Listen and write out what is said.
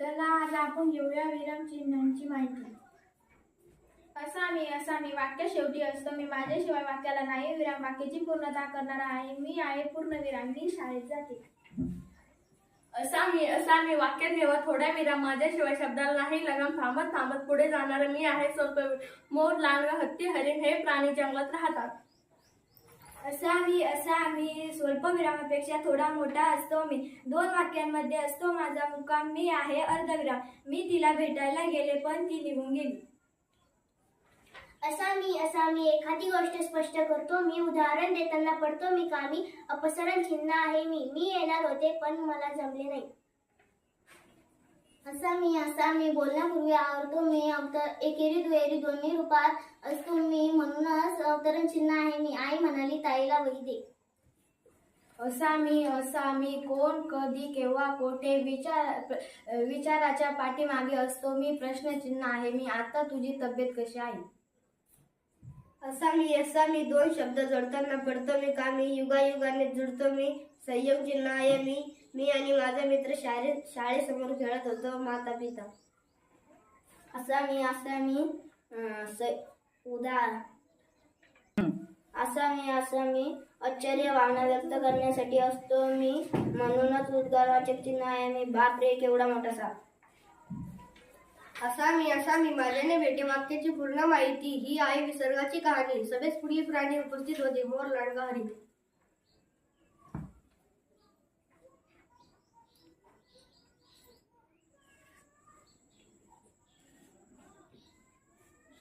चला आज आपण घेऊया विराम चिन्हांची माहिती. असा मी असा मी वाक्य शेवटी असतो. मी माझ्याशिवाय वाक्याला नाही विराम वाक्याची पूर्णता करणारा आहे. मी आहे पूर्णविराम मी शाळेत जाते. असा मी असा मी वाक्यात जेव्हा थोड्या विराम. माझ्याशिवाय शब्दाला नाही लगाम. थांबत थांबत पुढे जाणार मी आहे स्वल्प मोर लांडगा हत्ती हरिण हे प्राणी जंगलात राहतात. असा मी असा मी स्वल्पविरामापेक्षा थोडा मोठा असतो. मी दोन वाक्यांमध्ये असतो. माझा मुक्काम मी आहे अर्धविराम. मी तिला भेटायला गेले पण ती निघून गेली. असा मी असा मी एखादी गोष्ट स्पष्ट करतो. मी उदाहरण देताना पडतो. मी कामी अपसरण चिन्ह आहे मी. मी येणार होते पण मला जमले नाही. असा मी असा मी बोलण्यापूर्वी आवडतो. मी अवतर एकेरी दुहेरी दोन्ही रूपात असतो. मी म्हणूनच अवतरण चिन्ह आहे. मी आई म्हणाली ताईला वही दे. असा मी असा मी कोण कधी केव्हा कोठे विचार विचाराच्या पाठीमागे असतो. मी प्रश्नचिन्ह आहे. मी आता तुझी तब्येत कशी आहे? असा मी असा मी दोन शब्द जोडताना पडतो मी कामी युगायुगाने जुडतो मी. संयम चिन्ह आहे मी. मी आणि माझा मित्र शाळे शाळेसमोर खेळत होतो माता पिता असा मी असा मी उदार असा मी असा मी आश्चर्य भावना व्यक्त करण्यासाठी असतो. मी म्हणूनच उद्गारवाचक चिन्ह आहे. मी बाप रे केवढा मोठा साप. असा मी असा मी माझ्याने भेटे वाक्याची पूर्ण माहिती ही आहे विसर्गाची कहाणी. सगळेच पुढील प्राणी उपस्थित होते. मोर लाडगा हरी